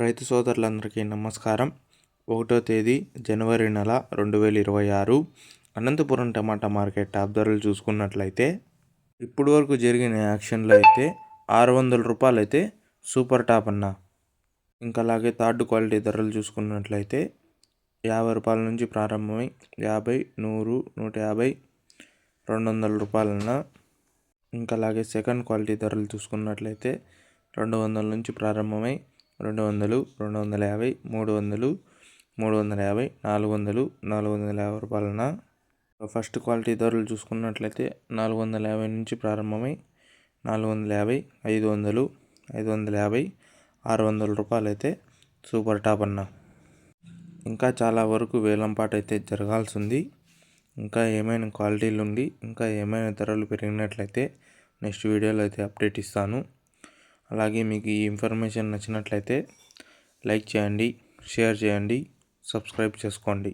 రైతు సోదరులందరికీ నమస్కారం. ఒకటో తేదీ జనవరి నెల రెండు వేల ఇరవై ఆరు. అనంతపురం టమాటా మార్కెట్ టాప్ ధరలు చూసుకున్నట్లయితే ఇప్పుడు వరకు జరిగిన యాక్షన్లో అయితే ఆరు వందల రూపాయలు అయితే సూపర్ టాప్ అన్న. ఇంకా అలాగే థర్డ్ క్వాలిటీ ధరలు చూసుకున్నట్లయితే యాభై రూపాయల నుంచి ప్రారంభమై యాభై నూరు నూట యాభై రెండు వందల రూపాయలన్న. ఇంకా అలాగే సెకండ్ క్వాలిటీ ధరలు చూసుకున్నట్లయితే రెండు వందల నుంచి ప్రారంభమై రెండు వందలు రెండు వందల యాభై మూడు వందలు మూడు వందల యాభై నాలుగు వందలు నాలుగు వందల యాభై రూపాయలన ఫస్ట్ క్వాలిటీ ధరలు చూసుకున్నట్లయితే నాలుగు వందల యాభై నుంచి ప్రారంభమై నాలుగు వందల యాభై ఐదు వందలు ఐదు వందల యాభై ఆరు వందల రూపాయలు అయితే సూపర్ టాప్ అన్న. ఇంకా చాలా వరకు వేలంపాట అయితే జరగాల్సి ఉంది ఇంకా ఏమైనా క్వాలిటీలు ఉండి ఇంకా ఏమైనా ధరలు పెరిగినట్లయితే నెక్స్ట్ వీడియోలో అయితే అప్డేట్ ఇస్తాను. అలాగే మీకు ఈ ఇన్ఫర్మేషన్ నచ్చినట్లయితే లైక్ చేయండి షేర్ చేయండి సబ్స్క్రైబ్ చేసుకోండి.